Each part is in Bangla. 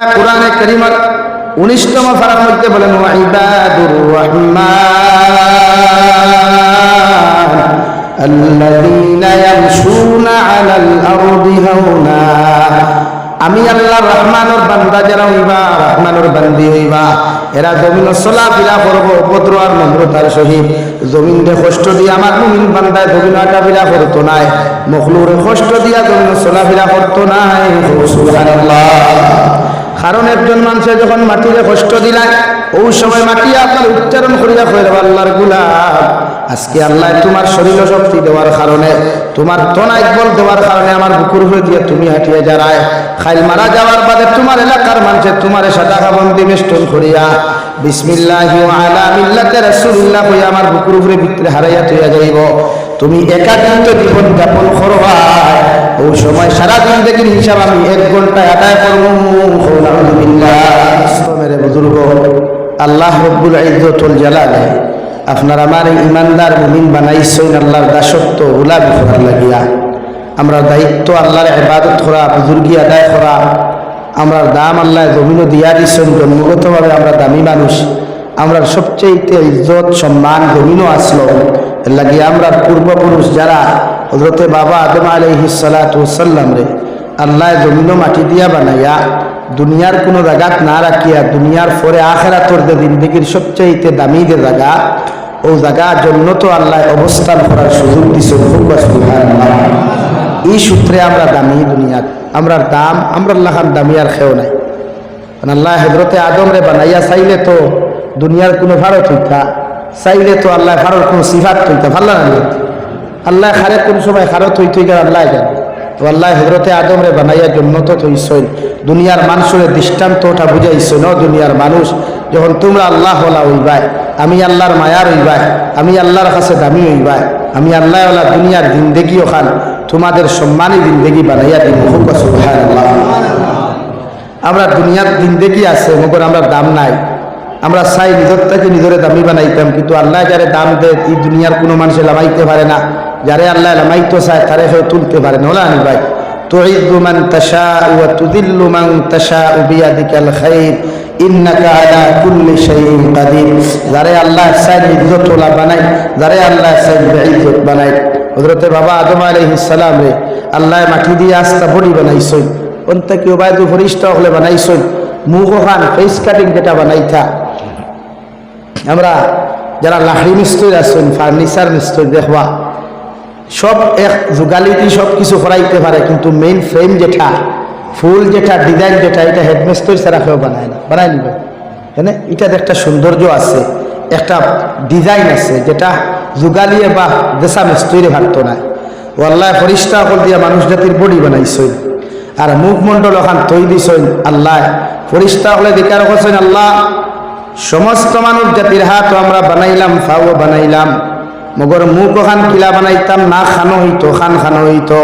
কোরআনে করিমার উনিশতম ফারার মধ্যে বলেন আমি আল্লাহ রহমানোর বান্দা, যারা হইবা, রহমানোর বান্দি হইবা, এরা জমিন সোলা বিলা করব উপদ্র আর নম্রতার সহিত। জমিন দে কষ্ট দিয়ে আমার মুমিন বান্দায় জমিন আটা বিলা করতো নাই মখলুরে কষ্ট দিয়া জমিন সোলা বিলা করতো নাই। সুবহানাল্লাহ। কারণ একজন মানুষের যখন মাটিরে কষ্ট দিলায়, ওই সময় মাটি আপনার উচ্চারণ করিয়া কইর আল্লাহর গুলাম, আজকে আল্লাহ তোমার শরীর শক্তি দেওয়ার কারণে, তোমার তনাই বল দেওয়ার কারণে আমার বুকুর হয়ে দিয়ে তুমি হাঁটিয়ে যারায়। খাইল মারা যাওয়ার বাদে তোমার এলাকার মানুষের তোমার সাদা খাবন্দি বেষ্টন করিয়া, বিসমিল্লাহি আলা মিল্লাতি রাসূলিল্লাহ আমার বুকুর উপরে ভিতরে হারাইয়া তুইয়া যাইব। তুমি একাকিত্ব জীবন যাপন করবা ওই সময় সারা জিন্দগির হিসাব আমি এক ঘন্টায় আদায় করব। মেরে বুজুর্গ, আল্লাহ রব্বুল ইজ্জতুল জালালে। আপনার আমার ইমানদার মুমিন বানাইছেন আল্লাহর দাসত্ব, গোলামি করার লাগিয়া। আমরা দায়িত্ব আল্লাহর ইবাদত করা, বুজুর্গি আদায় করা। আমরা দাম আল্লাহ জমিনও দিয়া দিচ্ছেন জন্মগতভাবে আমরা দামি মানুষ। আমরা সবচেয়ে ইজ্জত, সম্মান, জমিনও আসলো। লাগিয়ে আমরা পূর্বপুরুষ যারা হজরতে বাবা আদম আলহি সালাতাম রে, আল্লাহ জমিনও মাটি দিয়া বানাইয়া দুনিয়ার কোনো জায়গাত না রাখিয়া দুনিয়ার পরে আখেরাতর যে জিন্দগির সবচেয়ে দামি যে জায়গা ও জায়গার জন্য তো আল্লাহ অবস্থান করার সুযোগ দিছে এই সূত্রে আমরা দামি দুনিয়ার আমরার দাম, আমরা আল্লাহার দামি আর খেও নাই। কারণ আল্লাহ হজরতে আদম রে বানাইয়া চাইলে তো দুনিয়ার কোনো ভারত হইতা, চাইলে তো আল্লাহ ভারত কোনো সিফাত হইতা ভাল্লা না আল্লাহ খারে কোন সময় খারত হইতে গেলে, আল্লাহ জানে তো আল্লাহ হজরতে আদম রে বানাইয়া জন্য তো থইছই। দুনিয়ার মানুষের দৃষ্টান্ত ওটা বুঝাইছো ন, দুনিয়ার মানুষ। যখন তোমরা আল্লাহ হলা হইবাই, আমি আল্লাহর মায়ার হইবাই আমি আল্লাহর কাছে দামি হইবাই, আমি আল্লাহ ওলা দুনিয়ার জিন্দেগি ওখান, তোমাদের সম্মানী জিন্দেগি বানাইয়া দিন আমরা দুনিয়ার জিন্দেগি আছে, মগর আমরা দাম নাই। আমরা চাই নিজরটাকে নিজরে দামি বানাইতাম, কিন্তু আল্লাহ যারে দাম দেয়, এই দুনিয়ার কোনো মানুষে লামাইতে পারে না। যারে আল্লাহ লামাইতে চায় তারে হয়ে তুলতে পারে না ওলা আনি ভাই تعز من تشاء وتذل من تشاء بيدك الخير إنك على كل شيء قدير যারে আল্লাহ চাই ইজ্জত ওলা বানাই যারে আল্লাহ চাই বেইজ্জত বানাই হযরতে বাবা আদম আলাইহিস সালাম রে আল্লাহ মাটি দিয়ে আস্তা বড়ি বানাইছই অন্তে কেউ বাইদু ফরিষ্ঠ হলে বানাইছই মুখ ওখান ফেস কাটিং যেটা বানাইতা আমরা যারা লাহড়ি মিস্ত্রি আছেন ফার্নিচার মিস্ত্রি দেখবা সব এক যুগালিটি সব কিছু করাইতে পারে, কিন্তু মেইন ফ্রেম যেটা, ফুল যেটা ডিজাইন যেটা, এটা হেডমিস্ত্রি ছাড়া কেউ বানায় না, বানায় নিবে। হ্যাঁ এটার একটা সৌন্দর্য আছে, একটা ডিজাইন আছে, যেটা যুগালিয়ে বা দেশা মিস্ত্রি ভাবতো না ও আল্লাহ পরিষ্কার করে দিয়া মানুষ জাতির বডি বানাইছই আর মুখমণ্ডল ওখান তৈ দিছই আল্লাহ। পরিষ্কার হলে দেখার করছেন, আল্লাহ, সমস্ত মানুষ জাতির হাত আমরা বানাইলাম, ফাও বানাইলাম। মগর মুখ ওখান কিলা বানাইতাম না খানো হইতো, খান খানো হইতো।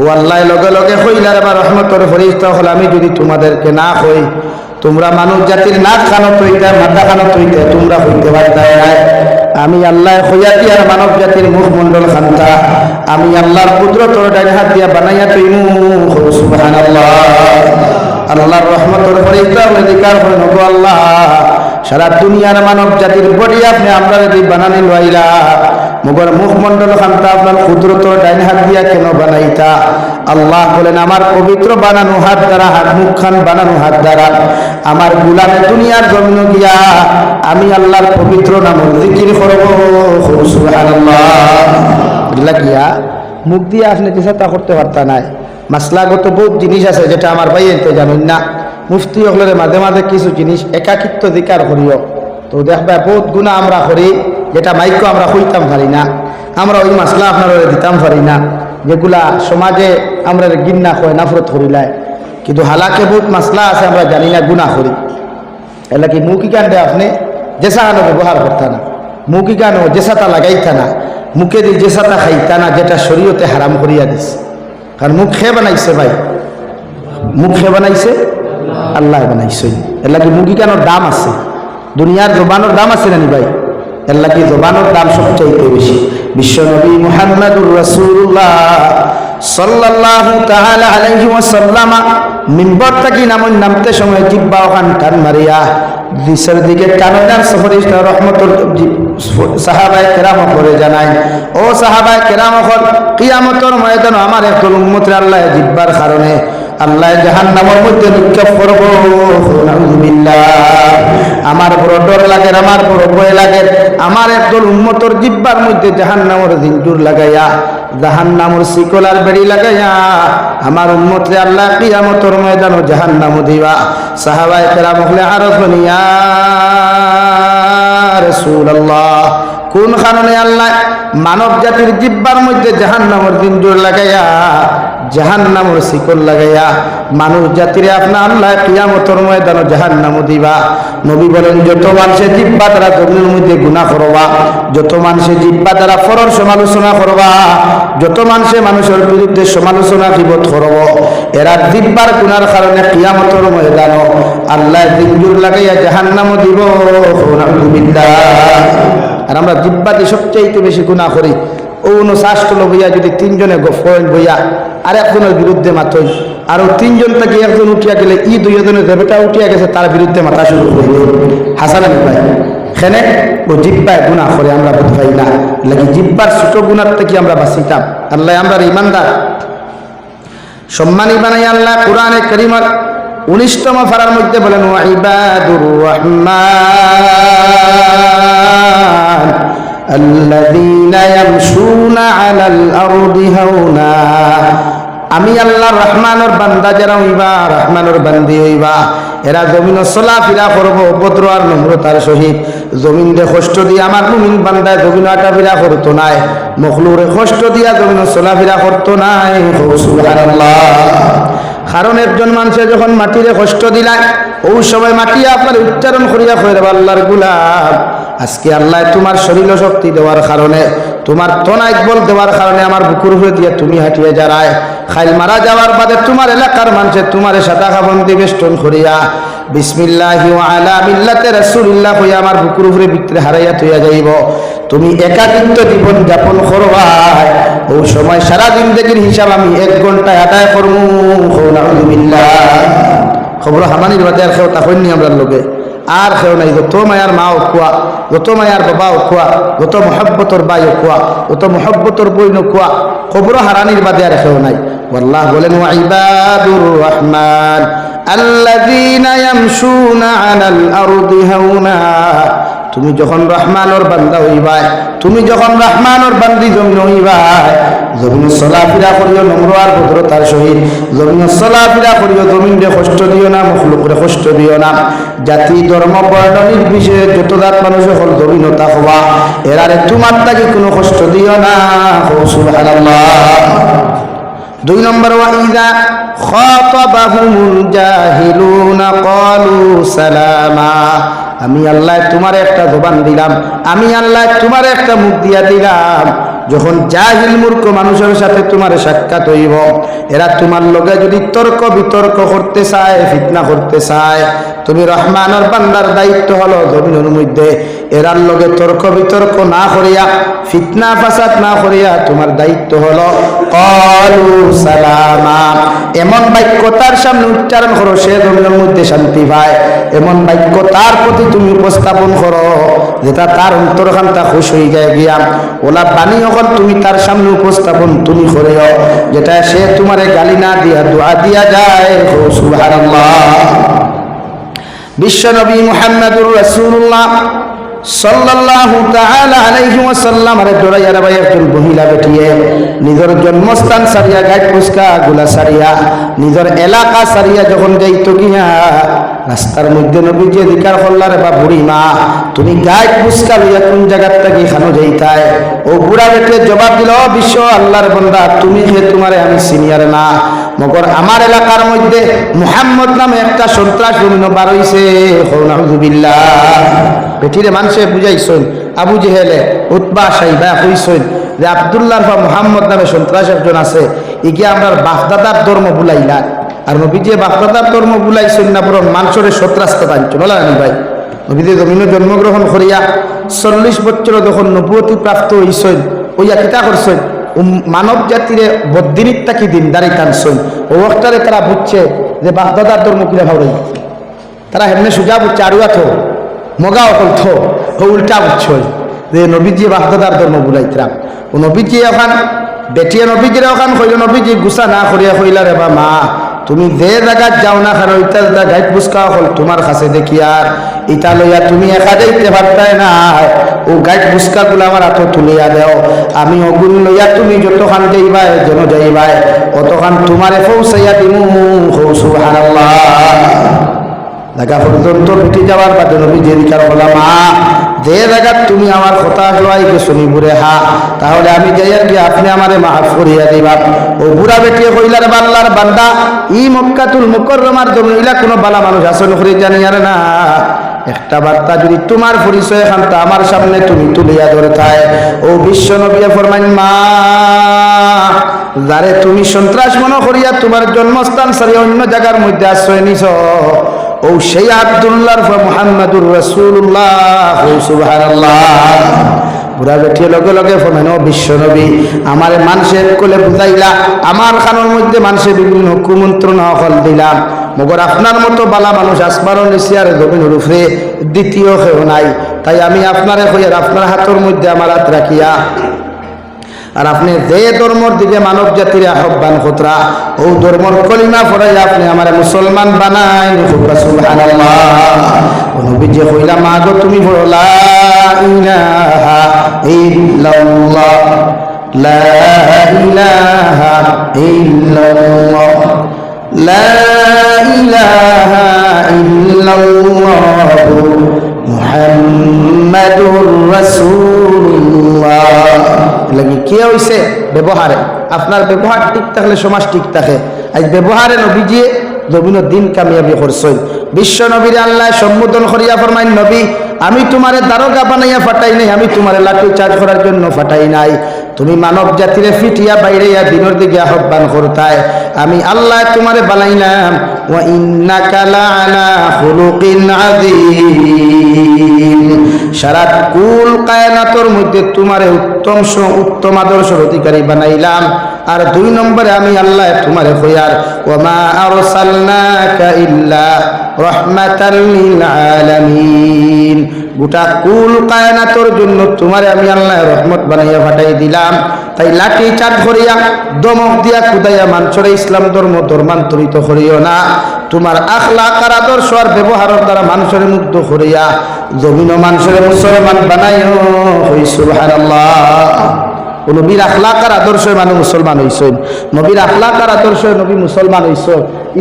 ও আল্লাহ লগে লগে হইলার এবার রহমতর ফরিস্তা হল, আমি যদি তোমাদেরকে না হই তোমরা মানুষ জাতির নাক খানো তৈতে মাথা খানো তৈতে তোমরা হইতে পারতে আমি আল্লাহ হইয়াতি আর মানব জাতির মুখমণ্ডল খান্তা। আমি আল্লাহর কুদরতর ডাইন হাত দিয়া বানাইয়া তৈমু সুবহানাল্লাহ। আল্লাহর রহমতর ফরিস্তা অধিকার হই নগো আল্লাহ। সারা দুনিয়ার মানব জাতির বডি আপনি আমরা যদি বানানি লইলা, মগর মুখমণ্ডল খানটা আপনার ক্ষুদ্রত ডাইন হাত দিয়া কেন বানাইতা? আল্লাহ বলেন, আমার পবিত্র বানানো হাত দ্বারা, হাত মুখ খান বানানো হাত দ্বারা, আমার গুলামে দুনিয়ার জন্ম গিয়া আমি আল্লাহর পবিত্র নাম জিকির করব। সুবহানাল্লাহ। গিয়া? মুখ দিয়ে আপনি কিছু তা করতে পারতা নাই। মাসলাগত বহুত জিনিস আছে যেটা আমার ভাই এনতে জানেন না। মুফতি হলের মাঝে মাঝে কিছু জিনিস একাকিত্ব দিকার করিও তো দেখবা বহুত গুণা আমরা করি, যেটা মাইক্য আমরা হইতাম পারি না। আমরা ওই মাসলা আপনার দিতাম পারি না, যেগুলা সমাজে আমরা গিন্না হয় নাফরত করিলায় কিন্তু হালাকে বহুত মাসলা আছে, আমরা জানি না, গুণা করি। এলা কি মুখি কান আপনি? জেসা আনো ব্যবহার করতা না। মুখি কেন জেসাটা লাগাইতা না। মুখে দিয়ে জেসাটা খাইতা না, যেটা শরীয়তে হারাম করিয়া দিস কারণ মুখ খেয়ে বানাইছে ভাই। মুখ খেয়ে বানাইছে? আল্লাহ বানাইছে। এর লাগে মুরগি কেন দাম আছে। দুনিয়ার জবানোর দাম আছে নানি ভাই? এর লাগে জবানোর দাম সবচাইতে বেশি। বিশ্বনবী মুহাম্মদুর রাসূলুল্লাহ সাল্লাল্লাহু তাআলা আলাইহি ওয়াসাল্লামা মিম্বর থাকি নামন নামতে সময় জিব্বা ওখান টান মারিয়া দিশের দিকে টানার সফরিস রহমতুল সাহাবায় কেরাম করে জানাই ও সাহাবায় কেরাম কিয়ামতর ময়দান আমার একদল উম্মতের আল্লাহ জিব্বার কারণে আল্লাহ জাহান নামের মধ্যে নিক্ষেপ করব আমার বড় ডর লাগে, আমার বড় ভয় লাগে, আমার একদল উম্মতর জিব্বার মধ্যে জাহান নামের জিঞ্জুর লাগাইয়া জাহান নামর শিকলার বেড়ি লাগাইয়া, আমার উম্মতরে আল্লাহ কিয়ামতর ময়দান ও জাহান নাম দিবা। সাহাবাই কেরাম হলে আরও ধনিয়া রাসূলুল্লাহ কোন কারণে আল্লাহ মানব জাতির জিব্বার মধ্যে জাহান নামর জিঞ্জুর লাগাইয়া জাহান নামর শিকল লাগাইয়া মানুষ জাতিরে আপনা আল্লাহ কিয়ামতর ময়দান জাহান নাম দিবা নবী বলেন, যত মানুষে জিব্বা দ্বারা জমিনের মধ্যে গুণা করবা, যত মানুষে জিব্বা দ্বারা ফরর সমালোচনা করবা, যত মানুষে মানুষের বিরুদ্ধে সমালোচনা বিবোধ করব, এরা জিব্বার গুনার কারণে কিয়ামতর ময়দান আল্লাহ জিঞ্জুর লাগাইয়া জাহান নাম দিব নাউযুবিল্লাহ। আর আমরা জিব্বাতে সবচেয়ে বেশি গুণা করি। শ্বাসগুলো বইয়া যদি তিনজনে ফয়েল বইয়া আর একজনের বিরুদ্ধে মাতই। আর তিনজন থেকে একজন উঠিয়া গেলে ই দুইজনের দেবতা উঠিয়া গেছে, তার বিরুদ্ধে মাথা শুরু করি। হাসান ভাই সেনে ও জিব্বায় গুণা করে আমরা বোধ পাই না। লাগি জিব্বার ছোট গুণার থেকে আমরা বাঁচিতাম। আল্লাহ আমরা ইমানদার। সম্মানী বানাই আল্লাহ, কোরআনে করিমার উনিশতম ফারার মধ্যে বলেন ওয়াইবাদুর রহমান الذين يمشون على الأرض هونا আমি আল্লাহ রহমানের বান্দা যারা হইবা রহমানের বান্দি হইবা এরা জমিন চলা ফিরা করবো উপদ্র আর নম্রতার সহিত জমিন রে কষ্ট দিয়ে আমার মুমিন বান্দায় জমিন আটা ফিরা করতো নাই মখলুরে কষ্ট দিয়া জমিন চলা ফিরা করতো নাই সুবহানাল্লাহ কারণ একজন মানুষে যখন মাটিরে কষ্ট দিলায় ওই সময় মাটি আপনার উচ্চারণ করিয়া কইরা আল্লাহর গুলাম, আজকে আল্লাহ তোমার শরীর শক্তি দেওয়ার কারণে, তোমার তনাইক বল দেওয়ার কারণে আমার বুকুর হয়ে দিয়ে তুমি হাঁটিয়ে যারায়। খাইল মারা যাওয়ার বাদে তোমার এলাকার মানুষের তোমার সাদা খাবন্দি বেষ্টন করিয়া, বিসমিল্লাহ আলা মিল্লাতে রাসূলুল্লাহ হইয়া আমার বুকুর উপরে ভিতরে হারাইয়া থইয়া যাইব। তুমি একাকিত্ব জীবন যাপন করবাই ও সময় সারা জিন্দগির হিসাব আমি এক ঘন্টায় আদায় করব খবর হামানির বাদে আর খেও নি আমরা লোকে আর খেও নাই, যত মায়ার মা খুয়া যত মায়ার বাবা খুয়া যত মহব্বতর বাই খুয়া যত মহব্বতর বই খুয়া খবর হারানির বাদে আর খেও নাই। আল্লাহ বলেন ওয়াইবাদুর রহমান আল্লাযীনা ইয়ামশুনা আলাল আরদি হাওনা। তুমি যখন রহমানর বান্দা হইবাই, তুমি যখন রহমানর বান্দি জমিন হইবাই, জমিন চলাফিরা করিও নম্র আর ভদ্রতার সহিত, জমিন চলাফিরা করিও জমিন কষ্ট দিও না, মখলুকরে কষ্ট দিও না। জাতি, ধর্ম, বর্ণ, নির্বিশেষে যত জাত মানুষ হল জমিনতা হবা এরারে তোমার তাকে কোনো কষ্ট দিও না। দুই নম্বর ওয়াইদা খাতাবাহুমুল জাহিলুনা, ক্বালু সালামা। আমি আল্লাহ তোমার একটা জোবান দিলাম, আমি আল্লাহ তোমার একটা মুখ দিয়া দিলাম। যখন জাহিল মূর্খ মানুষের সাথে তোমার সাক্ষাৎ হইব, এরা তোমার লগে যদি তর্ক বিতর্ক করতে চায়, ফিতনা করতে চায়, তুমি রহমানের বান্দার দায়িত্ব হলো জমিনের মধ্যে। এরার লগে তর্ক বিতর্ক না করিয়া, ফিতনা ফাসাদ না করিয়া তোমার দায়িত্ব হলো কলু সালামা। এমন বাক্য তার সামনে উচ্চারণ করো, সে জমিনের মধ্যে শান্তি পায়। এমন বাক্য তার প্রতি তুমি উপস্থাপন করো, যেটা তার অন্তরখানটা খুশ হয়ে যায় গিয়া। ওলা পানি অকল তুমি তার সামনে উপস্থাপন তুমি করেও, যেটা সে তোমারে গালি না দিয়া, দোয়া দিয়া যায়। সুবহানাল্লাহ। বিশ্বনবী মুহাম্মদুর রাসূলুল্লাহ সাল্লাল্লাহু তাআলা দরাইয়া ভাই, একজন বেটিয়ে, নিজের জন্মস্থান সারিয়া, গাইড পুস্কা গুলা সারিয়া, নিজের এলাকা সারিয়া যখন যাইতো গিয়া, রাস্তার মধ্যে নবী যে দিকার করলারে বা বুড়ি মা, তুমি গাইড পুস্কা লইয়া কোন জায়গার থেকে খানো যাইতায় ও বুড়া বেটে জবাব দিল "ও বিশ্ব আল্লাহর বন্দা, তুমি হে তোমারে আমি সিনিয়র না, মগর আমার এলাকার মধ্যে মুহাম্মদ নামে একটা সন্ত্রাস জমিন বার হইছে হৌনাহুজুবিল্লাহ বেটিরে মানুষে বুঝাইছেন, আবু জেহেলে উৎবা সাইবা কইছেন যে আবদুল্লাহ বা মুহাম্মদ নামে সন্ত্রাস একজন আছে ইগে আমরা বাপদাদার ধর্ম বুলাইলা আর নবীজি বাপদাদার ধর্ম বুলাইছেন না, বরং মানুষের সন্ত্রাসকে বাঞ্চ বলা ভাই? নবীজি জমিনে জন্মগ্রহণ করিয়া চল্লিশ বছর যখন নবতী প্রাপ্ত হইছেন ওইয়া কিতা করছেন? মানব জাতিরে বদ্দিনিকটা কি দিনদারি টানছই ও ওয়াক্তারে তারা বুঝছে যে বাগদাদার ধর্ম কিরা ভাবরাই তারা হেমনে সুজা বুঝছে, আরু আথো মগা অকল থো, ও উল্টা বুঝছই যে নবীজি বাগদাদার ধর্ম বুলাইতরাম ও নবীজি এখন বেটিয়ে নবীজিরে ওখান কইল নবীজি গুছা না করিয়া কইলা রে বা মা, তুমি যে জায়গাত যাও না কারণ ইটা যেটা গাইড বুসকা হল তোমার কাছে দেখি আর ইটা লইয়া তুমি একা যাইতে পারতাই না ও গাইড বুসকা গুলো আমার হাতে তুলিয়া দেও। আমি অগুন লইয়া তুমি যতখান যাইবাই যেন যাইবাই অতখান তোমারে পৌঁছাইয়া দিমু, সুবহানাল্লাহ। দেখা পর্যন্ত বেটি যাওয়ার বাদে নবী বিচার বললাম মা যে জায়গাত তুমি আমার কথা কে শুনি বুড়ে হা, তাহলে আমি যাইয়া গিয়ে আপনি আমারে মাফ করিয়া দিবা। ও বুড়া বেটি কইলার বাল্লার বান্দা, ই মক্কাতুল মুকররমার জন্য ইলা কোনো বালা মানুষ আসন করে জানি আর না। একটা বার্তা যদি তোমার পরিচয় খানটা আমার সামনে তুমি তুলিয়া ধরতায়। ও বিশ্ব নবী ফরমাইন, মা, যারে তুমি সন্ত্রাস মনে করিয়া তোমার জন্মস্থান সারি অন্য জায়গার মধ্যে আশ্রয় নিছ ও সেই আব্দুল্লাহর মোহাম্মদুর রসুল্লাহ সুবহানাল্লাহ। বুড়া বেঠিয়ে লগে লগে ফোমেন বিশ্ব নবী, আমার মানুষের কোলে বুঝাইলা, আমার খানোর মধ্যে মানুষের বিভিন্ন কুমন্ত্রণ হল দিলাম। মগর আপনার মতো বালা মানুষ আসমানও নিচে আর জমিনের উপরে দ্বিতীয় কেউ নাই। তাই আমি আপনারে কইয়ার, আপনার হাতের মধ্যে আমার হাত রাখিয়া আর আপনি যে ধর্মর দিকে মানব জাতির আহ্বান খতরা ও ধর্মর কলিমা ফরাই আপনি আমার মুসলমান বানাই ও নবীজি কইলা, মা গো, তুমি বলো লা ইলাহা ইল্লাল্লাহ, লা ইলাহা ইল্লাল্লাহ, মুহাম্মাদুর রাসূলুল্লাহ। লাগি কে হইছে? ব্যবহারে। আপনার ব্যবহার ঠিক থাকলে সমাজ ঠিক থাকে। আজ ব্যবহারে নবীজি জমিনের দিন কামিয়াবি করছই বিশ্ব নবীর আল্লাহ সম্বোধন করিয়া ফরমাইন, নবী, আমি তোমারে দারোগা বানাইয়া ফাটাই নাই, আমি তোমারে লাঠি চার্জ করার জন্য ফাটাই নাই। তুমি মানব জাতিরে ফিটিয়া বাইরেয়া দিনের দিকে আহ্বান করতায়। আমি আল্লাহ তোমারে বানাইলাম। ওয়া ইন্নাকা লাআলা খুলুকিন আযীম। সারা কুল কায়নাতর মধ্যে তোমারে উত্তম উত্তম আদর্শের অধিকারী বানাইলাম। আর দুই নম্বরে আমি আল্লাহ তোমারে কইয়ার ওমা আরসালনাকা ইল্লা রহমাতাল লিল আলামিন গোটা কুল কায়নাতর জন্য তোমারে আমি আল্লাহ রহমত বানাইয়া ফাটাই দিলাম। তাই লাঠি চাট করিয়া দমক দিয়া কুদাইয়া মানসরে ইসলাম ধর্ম ধর্মান্তরিত করিও না। তোমার আখলাক আর আদর্শ আর ব্যবহারের দ্বারা মানুষের মুগ্ধ করিয়া জমিন মানুষের মুসলমান বানাইও। হই নবীর আখলাক আর আদর্শ মানে মুসলমান হইছেন। নবীর আখলাক আর আদর্শ নবী মুসলমান হইছ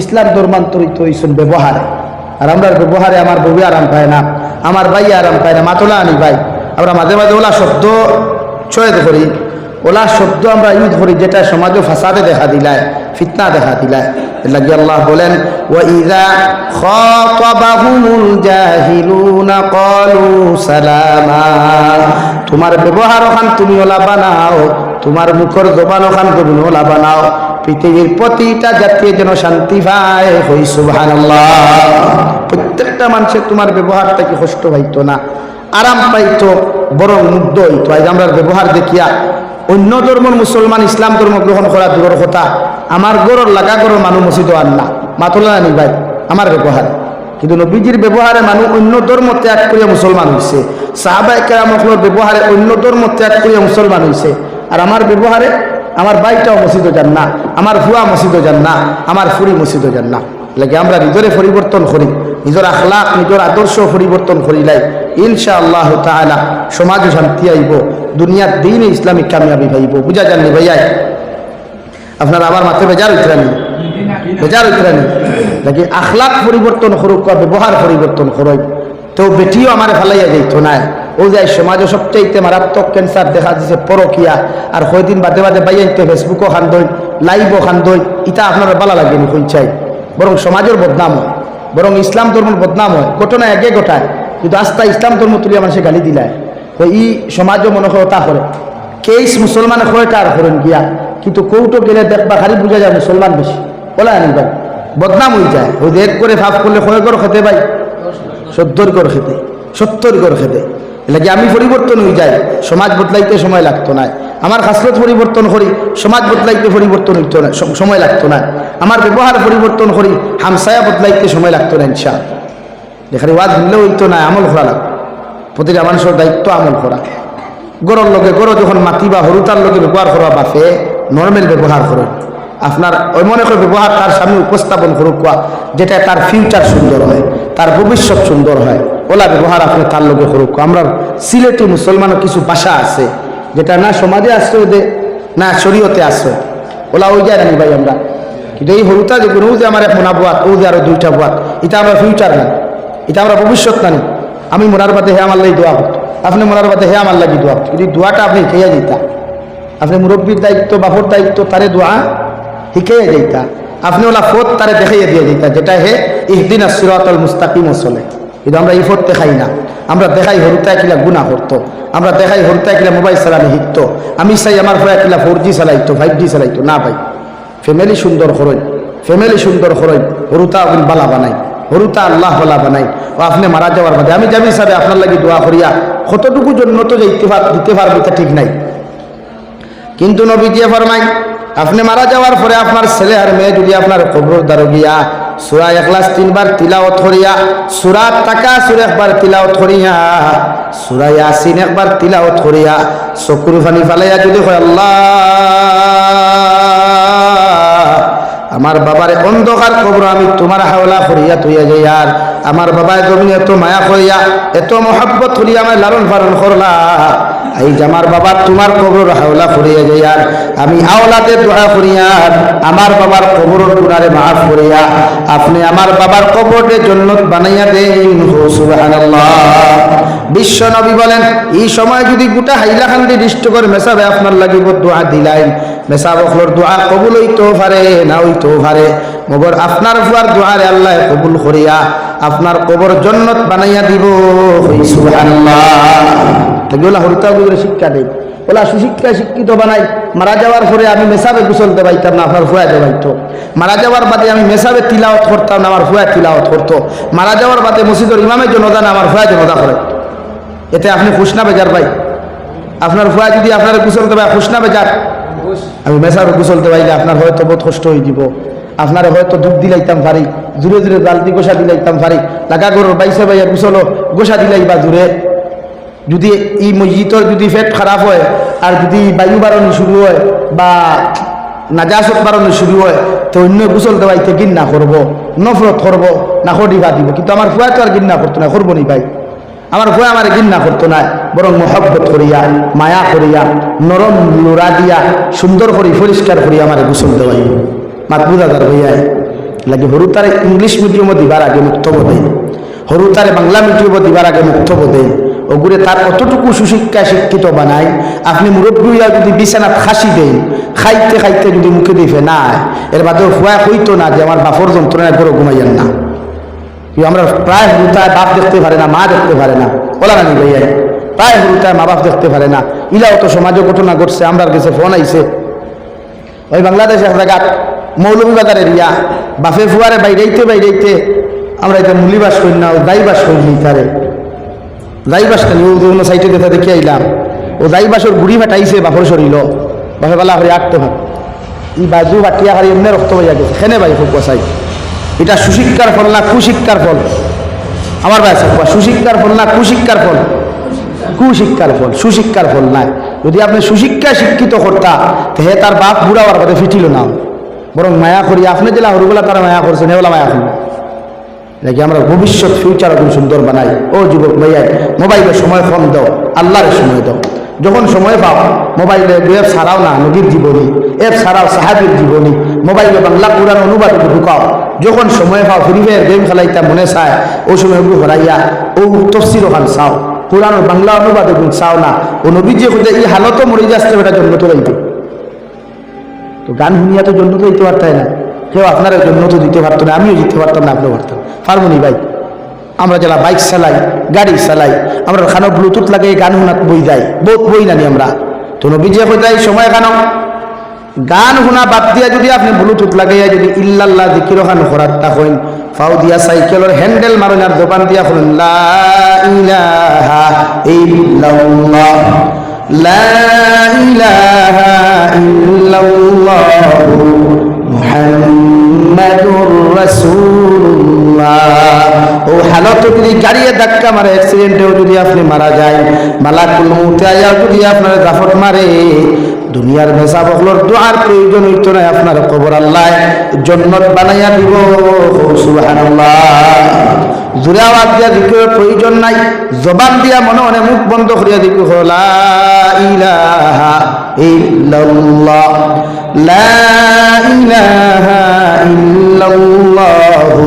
ইসলাম ধর্মান্তরিত হইছেন ব্যবহারে। আর আমরা ব্যবহারে আমার বউ আরাম পায় না, আমার ভাই আরাম পায় না, মাতলা আনি ভাই। আমরা মাঝে মাঝে ওলা শব্দ চয়েদ করি। ওলা শব্দ আমরা ইউজ করি যেটা সমাজে ফাসাদে দেখা দিলায়, ফিতনা দেখা দিলায়। এর লাগি আল্লাহ বলেন ওয়াইদা খাতাবাহুমুল জাহিলুনা ক্বালু সালামা তোমার ব্যবহার ওখান তুমি ওলা বানাও, তোমার মুখর জবান ওখান তুমি ওলা বানাও, পৃথিবীর প্রতিটা জাতীয় যেন শান্তি পায় হই সুবহানাল্লাহ। প্রত্যেকটা মানুষের তোমার ব্যবহারটা কি কষ্ট পাইতো না, আরাম পাইতো, বরং মুগ্ধ হইতো। আজ আমরা ব্যবহার দেখিয়া অন্য ধর্মের মুসলমান, ইসলাম ধর্ম গ্রহণ করা দূরের কথা। আমার গরর লাগা গরর মানুষ মসজিদ আন না। মাতলা আনি ভাই, আমার ব্যবহার। কিন্তু নবীজির ব্যবহারে মানুষ অন্য ধর্ম ত্যাগ করিয়া মুসলমান হয়েছে সাহাবাই কেরামকলোর ব্যবহারে অন্য ধর্ম ত্যাগ করিয়া মুসলমান হয়েছে আর আমার ব্যবহারে আমার বাইকটাও মসজিদও যান না আমার ভুয়া মসজিদও যান না আমার ফুরি মসজিদও যান না লাগে আমরা নিজরে পরিবর্তন করি, নিজের আখলাক, নিজের আদর্শ পরিবর্তন করিলাই ইনশা আল্লাহ তাআলা সমাজে শান্তি আইব, দুনিয়ার দিন ইসলামিক কামিয়াবি পাইব বুঝা জাননি ভাইয়াই আপনার আবার মাথে বেজার উতরানি। বেজার উতরানি লাগে আখলাক পরিবর্তন করুক বা ব্যবহার পরিবর্তন করুক, তো বেটিও আমার ফালাইয়া যাইত না ও যে সমাজে সবচাইতে মারাত্মক ক্যান্সার দেখা দিছে, পরকিয়া, আর কয়দিন বাদে বাদে বাইয়াইতে ফেসবুকও খান দই লাইভও খান দই ইটা আপনার ভালো লাগেনি কই চাই। বরং সমাজের বদনাম হয়, বরং ইসলাম ধর্মের বদনাম হয়, ঘটনা একে ঘটায়, কিন্তু আস্তা ইসলাম ধর্ম তুলিয়া মানুষে গালি দিলায়। তো ই সমাজও মনে হয় তা করে। কেস মুসলমান হয় তার করেন গিয়া, কিন্তু কৌটো গেলে দেখবা খালি বুঝা যায় মুসলমান বেশি। বলা আনি ভাই বদনাম হয়ে যায়। ওই দেখ করে ভাব করলে কয় করে খেতে ভাই। সত্তর করে খেতে সত্তর করে খেতে। লাগে আমি পরিবর্তন হয়ে যাই সমাজ বদলাইতে সময় লাগতো না আমার খাসলত পরিবর্তন করি সমাজ বদলাইতে পরিবর্তন হইতো না সময় লাগতো না আমার ব্যবহার পরিবর্তন করি হামসায়া বদলাইতে সময় লাগতো না ইনশা যেখানে ওয়াজ হইলেও হইতো না আমল করা লাগতো প্রতিটা মানুষের দায়িত্ব আমল করা গরর লগে গরো যখন মাতি বা হরুতার লগে ব্যবহার করা বাফে নর্মেল ব্যবহার করে আপনার মনে করে ব্যবহার তার সামনে উপস্থাপন করুক যেটা তার ফিউচার সুন্দর হয়, তার ভবিষ্যৎ সুন্দর হয়, ওলা ব্যবহার আপনি তার লগে করুক আমরা সিলেটি মুসলমানের কিছু ভাষা আছে, যেটা না সমাজে আশ্রয় দে, না শরীয়তে আশ্রয়। ওলা ওই যায় না ভাই আমরা, কিন্তু এই হরুতা যে ও যে আমার এক মোনা ও যে আরও দুইটা বুয়াত, এটা আমরা ফিউচার না, এটা আমরা ভবিষ্যৎ নানি আমি মোনার বাদে হে আমার লাগি দোয়া করতো আপনি মোনার বাদে হে আমার লাগি দোয়া করতো কিন্তু দোয়াটা আপনি খেয়ে দিতা। আপনি মুরব্বীর দায়িত্ব, বাপুর দায়িত্ব, তারে দোয়া শিখাইয়া যাইতা আপনি ওলা ফোত তারে দেখাইয়া দিয়ে দিতা, যেটা হে ইহদিন আসিরাতল মুস্তাকিম চলে। কিন্তু আমরা এই ফোত দেখাই না। আমরা দেখাই হরুতায় কিলা গুণা করতো। আমরা দেখাই হরুতায় কিলা মোবাইল চালানি শিখতো। আমি চাই আমার ফয়া কিলা ফোর জি চালাইতো, ফাইভ জি চালাইতো, না ভাই। ফ্যামিলি সুন্দর খরচ ফ্যামিলি সুন্দর খরচ হরুতা অগুন বালা বানাই। হরুতা আল্লাহ বালা বানাই। ও আপনি মারা যাওয়ার বাদে আমি যাবি সাবে আপনার লাগি দোয়া করিয়া। কতটুকু জন্য তো যে ইত্তেফাক দিতে পারব তা ঠিক নাই। কিন্তু নবী দিয়ে ফরমাই আপনি মারা যাওয়ার পরে আপনার ছেলে আর মেয়ে যদি আপনার কবর দ্বারা গিয়া সুরা একলাস তিনবার তিলাওত করিয়া, সুরা টাকা সুর একবার তিলাওত করিয়া, সুরা ইয়াসিন একবার তিলাওত করিয়া, চকুর ফানি ফালাইয়া যদি হয় আল্লাহ, আমার বাবার অন্ধকার কবর আমি তোমার হাওলা করিয়া তুইয়া যাই আর, আমার বাবায় জমিন এত মায়া করিয়া, এত মহাব্বত করিয়া আমার লালন পালন করলা এই যে আমার বাবা তোমার কবর হাওলা করিয়া যাই আর আমি আওলাতে দোয়া করিয়া আমার বাবার কবর গুণারে মাফ করিয়া, আপনি আমার বাবার কবরে জন্নত বানাইয়া দেন। বিশ্ব নবী বলেন, এই সময় যদি গোটা হাইলাকান্দি করে মেসাবে আপনার লাগিব দোয়া দিলাইন মেসাব অখলর দোয়া কবুল হইতো পারে, না হইতো পারে। মগর আপনার ফুয়ার দোয়ারে আল্লাহ কবুল করিয়া, আপনার কবর জন্নত বানাইয়া দিব। সুবহানাল্লাহ। তাগুলা হরতা গুলো শিক্ষা দেই ওলা সুশিক্ষা শিক্ষিত বানাই মারা যাওয়ার পরে আমি মেসাবে গুসল দেবাইতাম না আপনার ফুয়া দেবাইতো। মারা যাওয়ার বাদে আমি মেসাবে তিলাওয়াত করতাম না আমার ফুয়া তিলাওয়াত করতো। মারা যাওয়ার বাদে মসজিদের ইমামের জনদা না আমার ফুয়া জনদা করে। এতে আপনি খুশ না বেজার ভাই? আপনার ফুয়া যদি আপনার গুসল দেবে খুশ না বেজার? আমি মেসাবে গুসল দেবাইলে আপনার হয়তো বহুত কষ্ট হয়ে দিব। আপনার হয়তো দুধ দিলাইতাম পারি জুড়ে জুড়ে বালতি গোসা দিলাইতাম পারি লাগা গরুর বাইসে বাইয়া গুসলো গোসা দিলাইবা জুড়ে। যদি এই মসজিদর যদি ফেট খারাপ হয়, আর যদি বায়ু বাড়ানো শুরু হয়, বা নাজাসত বাড়ানো শুরু হয়, তো অন্য গোসল দেওয়াইতে গিন্না করব নফরত করব না করিবা দিব। কিন্তু আমার ফুয়া তো আর গিন্না করতো না করব নি ভাই? আমার ফুয়া আমার গিন্না করতো না বরং মহব্বত করিয়া মায়া করিয়া নরম লোড়া দিয়া সুন্দর করি পরিষ্কার করিয়া আমার গোসল দেওয়াই মাত বুঝাদার ভাইয়াই লাগে হরু তারে ইংলিশ মিডিয়ামও দিবার আগে মুক্তব দেয় হরু তারে বাংলা মিডিয়ামও দিবার আগে মুক্তব দেয় ওগুরে তার অতটুকু সুশিক্ষা শিক্ষিত বানায় আপনি মুরব্বীরা যদি বিছানাত খাসি দেন, খাইতে খাইতে যদি মুখে দিবে না, এর বাদে হুয়া হইতো না যে আমার বাপর যন্ত্রণায় করে ঘুমাইয়েন না। আমরা প্রায় হরুতায় বাপ দেখতে পারে না, মা দেখতে পারে না ওলা না ভাইয়া প্রায় হরুতায় মা বাপ দেখতে পারে না। ইলাও তো সমাজে ঘটনা ঘটছে আমরা কাছে ফোন আইছে। ওই বাংলাদেশ এক জায়গা মৌলভীবাজার এরিয়া বাফে ফুয়ারে বাইরেইতে বাইরেইতে, আমরা এটা মুলিবাস করি না ও দাইবাস করি তারে। দাইবাস খালি ও অন্য সাইটে দেখা দেখে আইলাম। ও দাইবাসর গুড়ি ফাটাইছে বাপর শরীর। বাপে বেলা করে আটতে ভাব ই বাজু বাটিয়া হারি এমনি রক্ত হইয়া গেছে। খেনে ভাই, খুব বসাই। এটা সুশিক্ষার ফল না কুশিক্ষার ফল? আমার ভাই সাহেব সুশিক্ষার ফল না কুশিক্ষার ফল? কুশিক্ষার ফল, সুশিক্ষার ফল নাই যদি আপনি সুশিক্ষা শিক্ষিত করতা হে তার বাপ বুড়া হওয়ার কথা ফিটিল না। বরং মায়া করি। আপনি যেলা হরুগুলা তারা মায়া করছেন হেওলা মায়া করবেন নাকি আমরা ভবিষ্যৎ ফিউচার একদম সুন্দর বানাই? ও যুবক ভাইয়া মোবাইলে সময় কম দাও, আল্লাহরে সময় দাও। যখন সময় পাও মোবাইলে অ্যাপ ছাড়াও না নদীর জীবনী অ্যাপ ছাড়াও সাহাবির জীবনী মোবাইলে বাংলা পুরান অনুবাদ ঢুকাও। যখন সময় পাও ফ্রি ফায়ার গেম খেলাইতা মনে চায়, ও সময় ওগুলো হরাইয়া ও তফসির ওখান চাও। পুরান বাংলা অনুবাদ ওগুলো চাও না, ও নবী যে খুঁজে এই হালতও মরে যাচ্ছে ওটা জন্ম তো রাইতে তো গান শুনিয়া তো জন্ম তো দিতে পারতাই না। কেউ আপনার জন্য তো দিতে পারতো না, আমিও দিতে পারতাম না, আপনিও পারতাম পারব নি ভাই। আমরা যারা বাইক চালাই, গাড়ি চালাই, আমরা খানো ব্লুটুথ লাগে গান শোনাত বই যায় বহুত বই নানি আমরা। তো নবীজিয়া কই যায় সময় খানো। গান শোনা বাদ দিয়া যদি আপনি ব্লুটুথ লাগাইয়া যদি ইল্লাল্লাহ দিকির খান খরাত তাকইন ফাউ দিয়া সাইকেলের হ্যান্ডেল মারুন আর দোকান দিয়া খুলুন লা ইলাহা ইল্লাল্লাহ, লা ইলাহা ইল্লাল্লাহু মুহাম্মাদুর রাসূলুল্লাহ। ও হালত যদি গাড়িয়ে ধাক্কা মারে অ্যাক্সিডেন্টেও যদি আপনি মারা যায় মালাকুল মউত আয়া যদি আপনার দাফট মারে দুনিয়ার ভেসা বকলর দোয়ার প্রয়োজন হইতো না আপনার কবর আল্লাহ জন্নত বানাইয়া দিব। সুবহানাল্লাহ। জোরে আওয়াজ দিয়া দিকে প্রয়োজন নাই, জবান দিয়া মনে মনে মুখ বন্ধ করিয়া দিকে লা ইলাহা ইল্লাল্লাহ। লা ইলাহা ইল্লাল্লাহু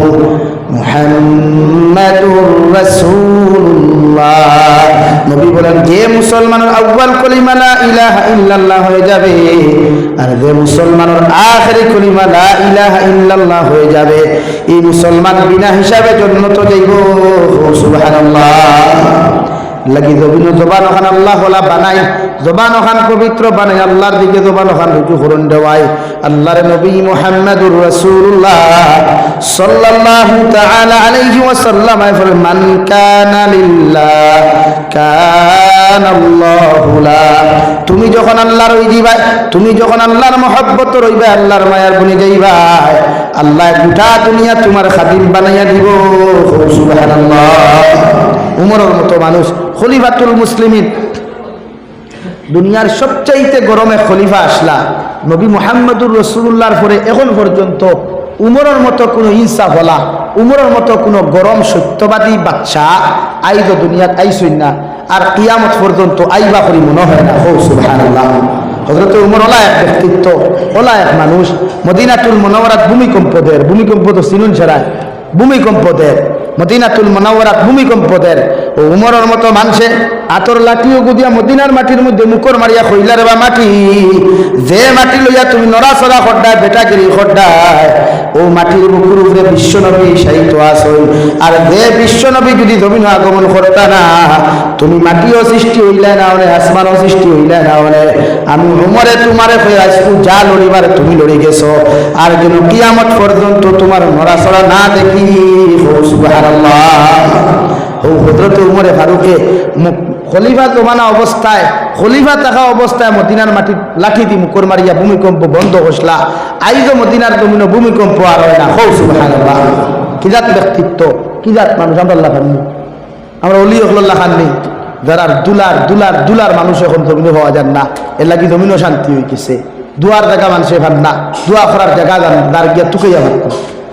মুহাম্মাদুর রাসূলুল্লাহ। নবী বলেন যে মুসলমানের আউয়াল কলিমা লা ইলাহা ইল্লাল্লাহ হয়ে যাবে আর যে মুসলমানের আখেরি কলিমা লা ইলাহা ইল্লাল্লাহ হয়ে যাবে। এই মুসলমান বিনা হিসাবে জন্নত যাইব। সুবহানাল্লাহ। লাগি জবিন জবান ওখান আল্লাহ হলা বানাই, জবান ওখান পবিত্র বানাই, আল্লাহর দিকে জবান ওখান রুজু করুন দেওয়াই। আল্লাহর নবী মুহাম্মাদুর রাসূলুল্লাহ সাল্লাল্লাহু তাআলা আলাইহি ওয়াসাল্লাম বলেন মান কানা লিল্লাহ, কানা আল্লাহু লা। তুমি যখন আল্লাহর ওই দিবা তুমি যখন আল্লাহর মহব্বত রইবে, আল্লাহর মায়ার বনে যাইবা আল্লাহ গোটা দুনিয়া তোমার খাদিম বানাইয়া দিব। উমরের মতো মানুষ, খলিফাতুল মুসলিমিন। দুনিয়ার সবচাইতে গরমে খলিফা আসলা। নবী মোহাম্মদুর রসুল্লাহর পরে এখন পর্যন্ত উমরের মতো কোনো হিংসা হলা, উমরের মতো কোনো গরম সত্যবাদী বাচ্চা আইদ দুনিয়াত আইসই না। আর কিয়ামত পর্যন্ত আইবা করি মনে হয় না। হৌ সুবহানাল্লাহ। হজরত উমর ওলা এক ব্যক্তিত্ব ওলা এক মানুষ। মদিনাতুল মনোবরাত ভূমিকম্পদের ভূমিকম্প তো চিনুন ছাড়ায় ভূমিকম্পদের মদিনাতুল মনাওয়ারাত ভূমিকম্পদের ও উমরের মতো মানুষে আতর লাঠিও গুদিয়া মদিনার মাটির মধ্যে মুখর মারিয়া কইলার বা মাটি। যে মাটি লইয়া তুমি নড়াচড়া খড্ডায়, বেটাগিরি খড্ডায়, ও মাটির বুকুর উপরে বিশ্বনবী সাহিত্য আসই আর যে বিশ্বনবী যদি জমিন আগমন করতা না তুমি মাটিও সৃষ্টি হইলে না হলে, আসমানও সৃষ্টি হইলে না হলে। আমি উমরে তোমারে আসব, যা লড়িবার তুমি লড়ে গেছো। আর যেন কিয়ামত পর্যন্ত তোমার নড়াচড়া না দেখি। ও হজরত উমরে ফারুকে খলিফা জমানা অবস্থায়, খলিফা থাকা অবস্থায় মদিনার মাটি লাঠি দি মুখর মারিয়া ভূমিকম্প বন্ধ হসলা। আইজ মদিনার জমিন ভূমিকম্প আর হয় না। হৌ, সুবহানাল্লাহ। কিজাত ব্যক্তিত্ব? কিজাত মানুষ? আমরা আমরা অলি হল্লাহ খাননি যারা দুলার দুলার দুলার মানুষ এখন জমিনে হওয়া যান না। এর লাগি জমিনও শান্তি হয়ে গেছে দুয়ার জায়গা মানুষে ভান না। দোয়া করার জায়গা যান দার গিয়া তুকাইয়া ভাত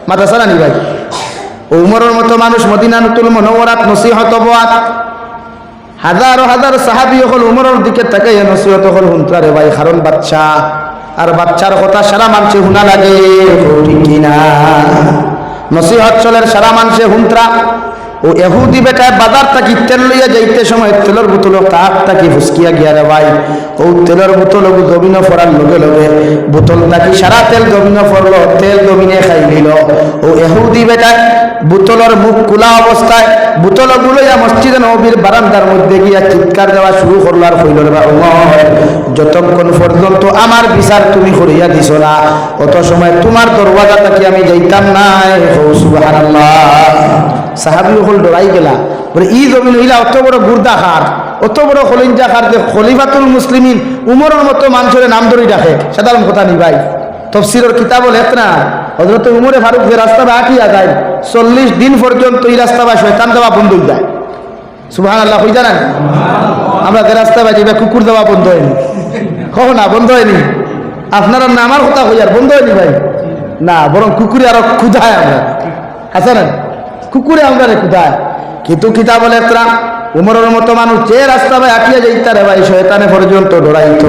মাথা সারা নি ভাই? উমরের মতো মানুষ মদিনা মদিনানুতুল মনোবরাত নসিহত বাত হাজারো হাজার সাহাবি হল উমরের দিকে তাকাইয়া নসিহত হল হুন্তারে ভাই কারণ বাচ্চা। আর বাচ্চার কথা সারা মানুষে শুনা লাগে। কিনা নসিহত চলের সারা মানুষে হুন্ত্রা। ও এহুদি বেটায় বাজার থাকি তেল লইয়া যাইতে সময় তেলের বোতল কাঠ থাকি ফুসকিয়া গিয়া রে ভাই ও তেলের বোতল জমিন ফরার লগে লগে বোতল থাকি সারা তেল জমিন ফরল, তেল জমিনে খাই নিল। ও এহুদি বেটায় বোতলের মুখ খোলা অবস্থায় বোতল গুলোইয়া মসজিদে নবীর বারান্দার মধ্যে গিয়া চিৎকার দেওয়া শুরু করল আর হইল রে যতক্ষণ পর্যন্ত আমার বিচার তুমি করিয়া দিছ না, অত সময় তোমার দরওয়াজা থাকি আমি যাইতাম নাই। সুবহানাল্লাহ। সাহাবি হল ডরাই গেলা। বলে, ই জমিন হইলা অত বড় গুর্দা খার অত বড় খলিঞ্জা খার যে খলিফাতুল মুসলিমিন উমরের মতো মানুষের নাম ধরে ডাকে সাধারণ কথা নি ভাই। তফসিরের কিতাব লেখ না। হজরত উমরে ফারুক যে রাস্তা বা আটিয়া যায় চল্লিশ দিন পর্যন্ত এই রাস্তা বা শয়তান দেওয়া বন্ধ হয়ে যায়। সুবাহ আল্লাহ হয়ে জানেন আমরা যে রাস্তা বাজি বা কুকুর দেওয়া বন্ধ হয়নি। কহ না, বন্ধ হয়নি। আপনারা না আমার কথা হই আর বন্ধ হয়নি ভাই? না, বরং কুকুরে আরও ক্ষুধায় আমরা। আছে না? কুকুরে আমরা রে ক্ষুধায় কিন্তু কিতা বলে একটা উমরের মতো মানুষ যে রাস্তা ভাই আটিয়া যাইতা রে ভাই শয়তানে পর্যন্ত ডরাইত।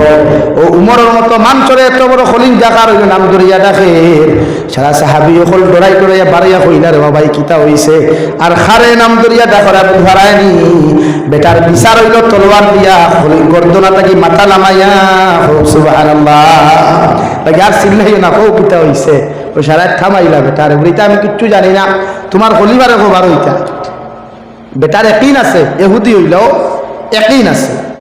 ও উমরের মতো মানুষের এত বড় খলিন জাকার হইল নাম ধরিয়া ডাকে, সারা সাহাবি হল ডরাই ডরাইয়া বাড়িয়া হইলা রে ভাই কিতা হইছে? আর খারে নাম ধরিয়া ডাকর আপনি ধরায়নি বেটার বিচার হইল তলোয়ার দিয়া খলিন গর্দনা থাকি মাথা নামাইয়া হোক লাগে আর চিল্লাই না কো কিতা হইছে? ও সারা থামাইলা তার বলিতা আমি কিচ্ছু জানি না। তোমার হলিবারে খবর হইতা। বেটার একই আছে এহুদি হইলেও একই আছে